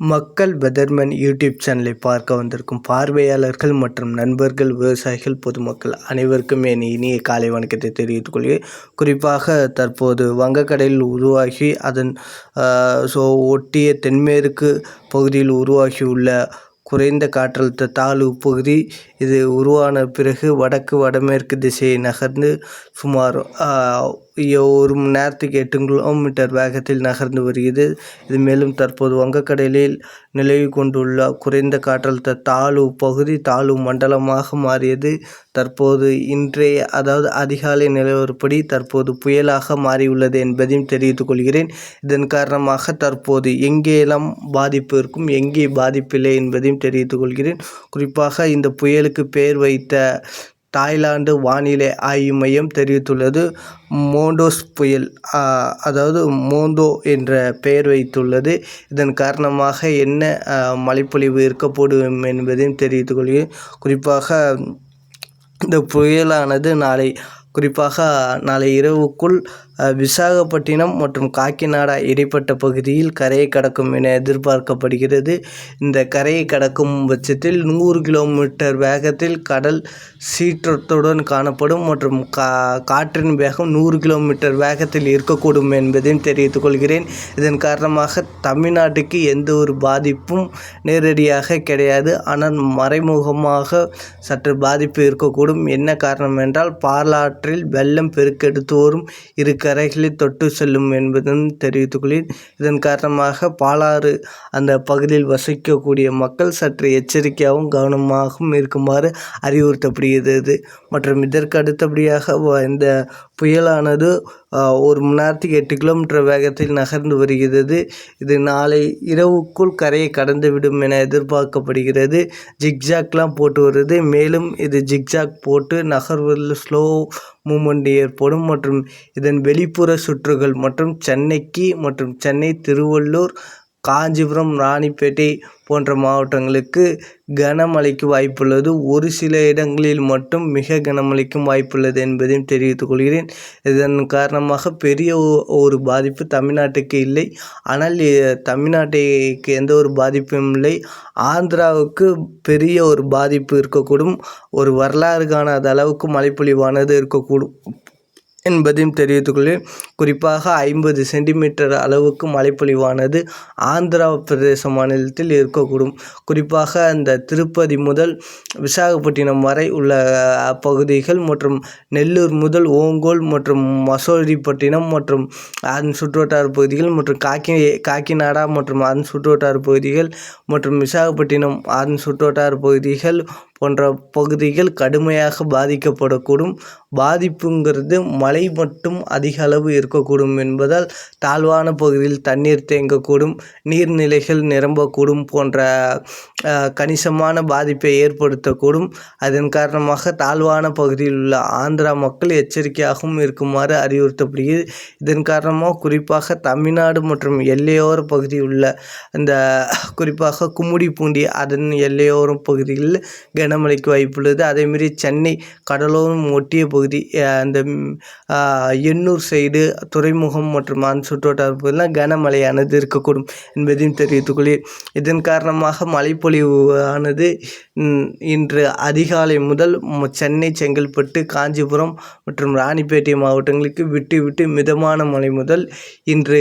மக்கள் weatherman YouTube சேனலை பார்க்க வந்திருக்கும் பார்வையாளர்கள் மற்றும் நண்பர்கள் விவசாயிகள் பொதுமக்கள் அனைவருக்கும் என் இனிய காலை வணக்கத்தை தெரிவித்துக் கொள்கிறேன். குறிப்பாக தற்போது வங்கக்கடலில் உருவாகி அதன் ஸோ ஒட்டிய தென்மேற்கு பகுதியில் உருவாகியுள்ள குறைந்த காற்றழுத்த தாழ்வு பகுதி இது உருவான பிறகு வடக்கு வடமேற்கு திசையை நகர்ந்து சுமார் ஒரு மணி நேரத்துக்கு எட்டு கிலோமீட்டர் வேகத்தில் நகர்ந்து வருகிறது. இது மேலும் தற்போது வங்கக்கடலில் நிலவி கொண்டுள்ள குறைந்த காற்றழுத்த தாழ்வு பகுதி தாழ்வு மண்டலமாக மாறியது. தற்போது இன்றைய அதாவது அதிகாலை நிலவரப்படி தற்போது புயலாக மாறியுள்ளது என்பதையும் தெரிவித்துக் கொள்கிறேன். இதன் காரணமாக தற்போது எங்கேயெல்லாம் பாதிப்பு இருக்கும் எங்கே பாதிப்பில்லை என்பதையும் தெரிவித்துக் கொள்கிறேன். குறிப்பாக இந்த புயலுக்கு பெயர் வைத்த தாய்லாந்து வானிலை ஆய்வு மையம் தெரிவித்துள்ளது. மோண்டோஸ் புயல் அதாவது மோந்தோ என்ற பெயர் வைத்துள்ளது. இதன் காரணமாக என்ன மழைப்பொழிவு இருக்கப்படும் என்பதையும் தெரிவித்துக் கொள்கிறேன். குறிப்பாக இந்த புயலானது நாளை குறிப்பாக நாளை இரவுக்குள் விசாகப்பட்டினம் மற்றும் காக்கிநாடா இடைப்பட்ட பகுதியில் கரையை கடக்கும் என எதிர்பார்க்கப்படுகிறது. இந்த கரையை கடக்கும் பட்சத்தில் நூறு கிலோமீட்டர் வேகத்தில் கடல் சீற்றத்துடன் காணப்படும் மற்றும் கா காற்றின் வேகம் நூறு கிலோமீட்டர் வேகத்தில் இருக்கக்கூடும் என்பதையும் தெரிவித்துக் கொள்கிறேன். இதன் காரணமாக தமிழ்நாட்டுக்கு எந்த ஒரு பாதிப்பும் நேரடியாக கிடையாது. ஆனால் மறைமுகமாக சற்று பாதிப்பு இருக்கக்கூடும். என்ன காரணம் என்றால் பாலாற்றில் வெள்ளம் பெருக்கெடுத்து வரும் இருக்க கரைகளை தொட்டு செல்லும் என்பதும் தெரிவித்துக்கொள்ளேன் இதன் காரணமாக பாலாறு அந்த பகுதியில் வசிக்கக்கூடிய மக்கள் சற்று எச்சரிக்கையாகவும் கவனமாகவும் இருக்குமாறு அறிவுறுத்தப்படுகிறது. மற்றும் இதற்கு அடுத்தபடியாக இந்த புயலானது ஒரு மணி நேரத்துக்கு எட்டு கிலோமீட்டர் வேகத்தில் நகர்ந்து வருகிறது. இது நாளை இரவுக்குள் கரையை கடந்துவிடும் என எதிர்பார்க்கப்படுகிறது. ஜிக்ஜாக்லாம் போட்டு வருது. மேலும் இது ஜிக்ஜாக் போட்டு நகர்வதில் ஸ்லோ மூமெண்ட் ஏற்படும் மற்றும் இதன் வெளிப்புற சுற்றுகள் மற்றும் சென்னைக்கு மற்றும் சென்னை திருவள்ளூர் காஞ்சிபுரம் ராணிப்பேட்டை போன்ற மாவட்டங்களுக்கு கனமழைக்கு வாய்ப்புள்ளது. ஒரு சில இடங்களில் மட்டும் மிக கனமழைக்கும் வாய்ப்புள்ளது என்பதையும் தெரிவித்துக் கொள்கிறேன். இதன் காரணமாக பெரிய ஒரு பாதிப்பு தமிழ்நாட்டுக்கு இல்லை. ஆனால் தமிழ்நாட்டுக்கு எந்த ஒரு பாதிப்பும் இல்லை. ஆந்திராவுக்கு பெரிய ஒரு பாதிப்பு இருக்கக்கூடும். ஒரு வரலாறு காணாத அளவுக்கு மழைப்பொழிவானது இருக்கக்கூடும். என்பதையும் தெரிவித்துக்கொள்கிறேன் குறிப்பாக ஐம்பது சென்டிமீட்டர் அளவுக்கு மழைப்பொழிவானது ஆந்திரா பிரதேச மாநிலத்தில் இருக்கக்கூடும். குறிப்பாக அந்த திருப்பதி முதல் விசாகப்பட்டினம் வரை உள்ள பகுதிகள் மற்றும் நெல்லூர் முதல் ஓங்கோல் மற்றும் மசோலிப்பட்டினம் மற்றும் அதன் சுற்றுவட்டார பகுதிகள் மற்றும் காக்கி காக்கிநாடா மற்றும் அதன் சுற்றுவட்டார பகுதிகள் மற்றும் விசாகப்பட்டினம் அதன் சுற்றுவட்டார பகுதிகள் போன்ற பகுதிகள் கடுமையாக பாதிக்கப்படக்கூடும். பாதிப்புங்கிறது மழை மட்டும் அதிக அளவு இருக்கக்கூடும் என்பதால் தாழ்வான பகுதியில் தண்ணீர் தேங்கக்கூடும் நீர்நிலைகள் நிரம்பக்கூடும் போன்ற கணிசமான பாதிப்பை ஏற்படுத்தக்கூடும். அதன் காரணமாக தாழ்வான பகுதியில் உள்ள ஆந்திரா மக்கள் எச்சரிக்கையாகவும் இருக்குமாறு அறிவுறுத்தப்படுகிறது. இதன் காரணமாக குறிப்பாக தமிழ்நாடு மற்றும் எல்லையோர பகுதியில் உள்ள அந்த குறிப்பாக கும்மிடிப்பூண்டி அதன் எல்லையோரம் பகுதிகளில் கனமழைக்கு வாய்ப்புள்ளது. அதேமாரி சென்னை கடலோரம் ஒட்டிய பகுதி அந்த எண்ணூர் சைடு துறைமுகம் மற்றும் அந்த சுற்றுவட்டார பகுதியெலாம் கனமழையானது இருக்கக்கூடும் என்பதையும் தெரிவித்துக்கொள்கிறேன் இதன் காரணமாக மழைப்பொழிவு ஆனது இன்று அதிகாலை முதல் சென்னை செங்கல்பட்டு காஞ்சிபுரம் மற்றும் ராணிப்பேட்டை மாவட்டங்களுக்கு விட்டு விட்டு மிதமான மழை முதல் இன்று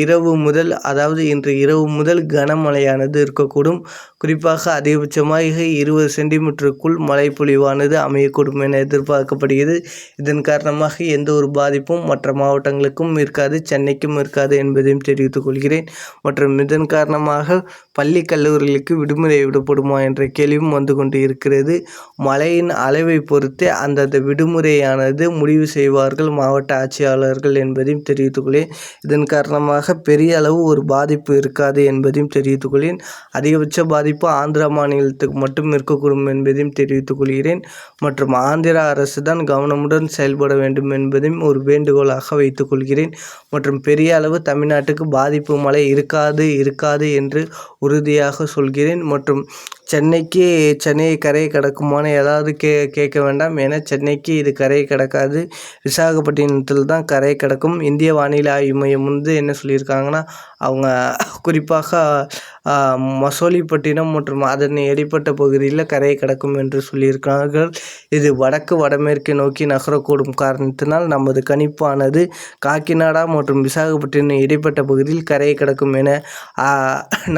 இரவு முதல் அதாவது இன்று இரவு முதல் கனமழையானது இருக்கக்கூடும். குறிப்பாக அதிகபட்சமாக இருபது சென்டிமீட்டருக்குள் மழை பொழிவானது அமையக்கூடும் என எதிர்பார்க்கப்படுகிறது. இதன் காரணமாக எந்த ஒரு பாதிப்பும் மற்ற மாவட்டங்களுக்கும் இருக்காது சென்னைக்கும் இருக்காது என்பதையும் தெரிவித்துக் கொள்கிறேன். மற்றும் இதன் காரணமாக பள்ளி கல்லூரிகளுக்கு விடுமுறை விடப்படுமா என்ற கேள்வியும் வந்து கொண்டு இருக்கிறது. மழையின் அளவை பொறுத்து அந்தந்த விடுமுறையானது முடிவு செய்வார்கள் மாவட்ட ஆட்சியாளர்கள் என்பதையும் தெரிவித்துக்கொள்ளேன் இதன் காரணமாக பெரிய அளவு ஒரு பாதிப்பு இருக்காது என்பதையும் தெரிவித்துக்கொள்ளேன் அதிகபட்ச பாதிப்பு ஆந்திரா மாநிலத்துக்கு மட்டும் இருக்கக்கூடும் என்பதையும் தெரிவித்துக் கொள்கிறேன். மற்றும் ஆந்திரா அரசு தான் கவனமுடன் செயல்பட வேண்டும் என்பதையும் ஒரு வேண்டுகோளாக வைத்துக் கொள்கிறேன். மற்றும் பெரிய அளவு தமிழ்நாட்டுக்கு பாதிப்பு மழை இருக்காது இருக்காது என்று உறுதியாக சொல்கிறேன். மற்றும் சென்னைக்கு சென்னையை கரையை கடக்குமான்னு ஏதாவது கே கேட்க வேண்டாம். ஏன்னா சென்னைக்கு இது கரையை கடக்காது. விசாகப்பட்டினத்தில் தான் கரையை கடக்கும். இந்திய வானிலை ஆய்வு மையம் வந்து என்ன சொல்லியிருக்காங்கன்னா அவங்க குறிப்பாக மசோலிப்பட்டினம் மற்றும் அதன் இடைப்பட்ட பகுதியில் கரையை கடக்கும் என்று சொல்லியிருக்கிறார்கள். இது வடக்கு வடமேற்கு நோக்கி நகரக்கூடும் காரணத்தினால் நமது கணிப்பானது காக்கிநாடா மற்றும் விசாகப்பட்டினம் இடைப்பட்ட பகுதியில் கரையை கடக்கும் என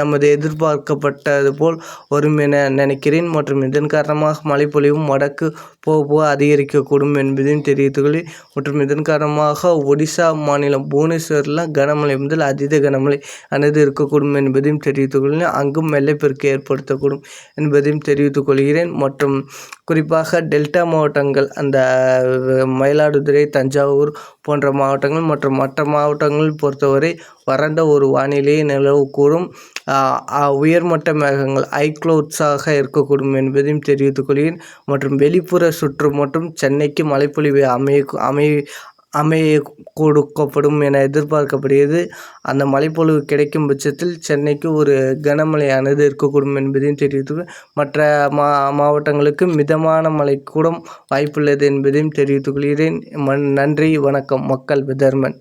நமது எதிர்பார்க்கப்பட்டது போல் வரும் என நினைக்கிறேன். மற்றும் இதன் காரணமாக மழைப்பொழிவும் வடக்கு போக போக அதிகரிக்கக்கூடும் என்பதையும் தெரிவித்துள்ளேன். மற்றும் இதன் காரணமாக ஒடிசா மாநிலம் புவனேஸ்வரில் கனமழை முதல் அதீத கனமழை அனைத்து இருக்கக்கூடும் என்பதையும் தெரிவித்து கொள்கிறேன் அங்கும் வெள்ளப்பெருக்கு ஏற்படுத்தக்கூடும் என்பதையும் தெரிவித்துக் கொள்கிறேன். மற்றும் குறிப்பாக டெல்டா மாவட்டங்கள் அந்த மயிலாடுதுறை தஞ்சாவூர் போன்ற மாவட்டங்கள் மற்றும் மற்ற மாவட்டங்கள் பொறுத்தவரை வறண்ட ஒரு வானிலையை நிலவக்கூடும். உயர்மட்ட மேகங்கள் ஐக்ளவுட்ஸாக இருக்கக்கூடும் என்பதையும் தெரிவித்துக் கொள்கிறேன். மற்றும் வெளிப்புற சுற்று மற்றும் சென்னைக்கு மழைப்பொழிவு அமைய அமை அமைய கொடுக்கப்படும் என எதிர்பார்க்கப்படுகிறது. அந்த மழைப்பொழிவு கிடைக்கும் பட்சத்தில் சென்னைக்கு ஒரு கனமழையானது இருக்கக்கூடும் என்பதையும் தெரிவித்து மற்ற மா மாவட்டங்களுக்கு மிதமான மழை கூட வாய்ப்புள்ளது என்பதையும் தெரிவித்துக் கொள்கிறேன். நன்றி வணக்கம் மக்கள் விதர்மன்.